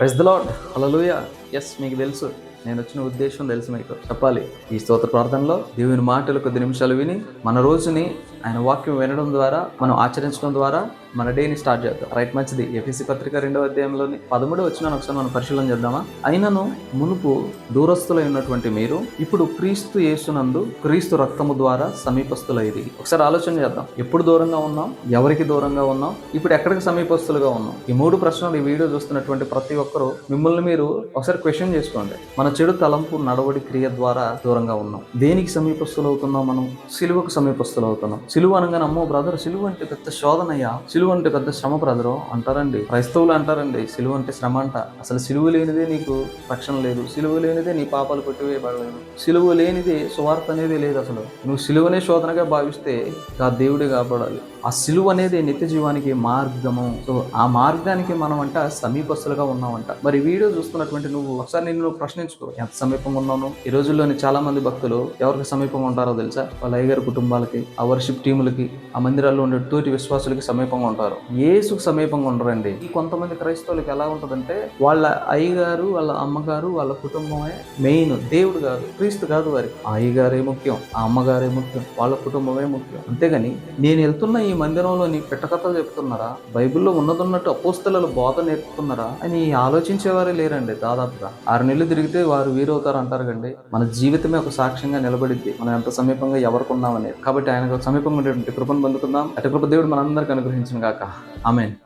Praise the Lord hallelujah yes మీకు తెలుసు. నేను వచ్చిన ఉద్దేశం తెలుసు మీకు. చెప్పాలి ఈ స్తోత్ర ప్రార్థనలో దేవుని మాటలు కొద్ది నిమిషాలు విని మన రోజుని ఆయన వాక్యం వినడం ద్వారా మనం ఆచరించడం ద్వారా మన డేని స్టార్ట్ చేద్దాం. రైట్ మంచిది. ఎఫీసీ పత్రిక రెండవ అధ్యాయంలోని పదమూడు వచ్చిన ఒకసారి మనం పరిశీలన చేద్దామా? అయినను మునుపు దూరస్తులై ఉన్నటువంటి మీరు ఇప్పుడు క్రీస్తు యేసునందు క్రీస్తు రక్తము ద్వారా సమీపస్తులైది ఒకసారి ఆలోచన చేద్దాం. ఎప్పుడు దూరంగా ఉన్నాం? ఎవరికి దూరంగా ఉన్నాం? ఇప్పుడు ఎక్కడికి సమీపస్తులుగా ఉన్నాం? ఈ మూడు ప్రశ్నలు ఈ వీడియో చూస్తున్నటువంటి ప్రతి ఒక్కరూ మిమ్మల్ని మీరు ఒకసారి క్వశ్చన్ చేసుకోండి. మన చెడు తలంపు నడవడి క్రియ ద్వారా దూరంగా ఉన్నాం. దేనికి సమీపస్తులు అవుతున్నాం మనం? సిలువకు సమీపస్తులు అవుతున్నాం సిలువ అనగానే అమ్మో బ్రదర్ సిలువ అంటే పెద్ద శోధనయ్యా. సిలువ అంటే పెద్ద శ్రమ బ్రదరు అంటారండి. క్రైస్తవులు అంటారండి సిలువ అంటే శ్రమ అంట. అసలు సిలువ లేనిదే నీకు రక్షణ లేదు. సిలువ లేనిదే నీ పాపాలు కొట్టివేయబడలేదు. సిలువ లేనిదే సువార్త అనేది లేదు అసలు. నువ్వు సిలువనే శోధనగా భావిస్తే ఆ దేవుడే కాపాడాలి. ఆ సిలువ అనేది నిత్య జీవానికి మార్గము. సో ఆ మార్గానికి మనం అంట సమీపస్తులుగా ఉన్నామంట. మరి వీడియో చూస్తున్నటువంటి నువ్వు ఒకసారి నిన్ను ప్రశ్నించుకో. ఎంత సమీపంగా ఉన్నాను? ఈ రోజుల్లోని చాలా మంది భక్తులు ఎవరికి సమీపంగా ఉంటారో తెలుసా? వాళ్ళ అయ్యగారి కుటుంబాలకి ఆ వర్షిప్ టీములకి ఆ మందిరాల్లో ఉండే తోటి విశ్వాసులకి సమీపంగా ఉంటారు. ఏసుకు సమీపంగా ఉండరండి. ఈ కొంతమంది క్రైస్తవులకి ఎలా ఉంటుందంటే వాళ్ళ అయ్యగారు వాళ్ళ అమ్మగారు వాళ్ళ కుటుంబమే మెయిన్. దేవుడు కాదు క్రీస్తు కాదు వారి. ఆ అయ్యగారే ముఖ్యం ఆ అమ్మగారే ముఖ్యం వాళ్ళ కుటుంబమే ముఖ్యం. అంతేగాని నేను వెళ్తున్న ఈ మందిరంలోని పిట్టకథలు చెప్తున్నారా? బైబిల్లో ఉన్నదన్నట్టు అపోస్తలలు బోధ నేర్పుతున్నారా? అని ఆలోచించేవారే లేరండి దాదాపుగా. ఆరు నెలలు తిరిగితే వారు వీరవుతారు అంటారు కండి మన జీవితమే ఒక సాక్ష్యంగా నిలబడిద్ది. మనం ఎంత సమీపంగా ఎవరికి ఉన్నామనేది కాబట్టి ఆయనకు సమీపంగా ఉండేటువంటి కృపను పొందుకుందాం. అటు కృప దేవుడు మనందరికి అనుగ్రహించిన గాక. ఆమెన్.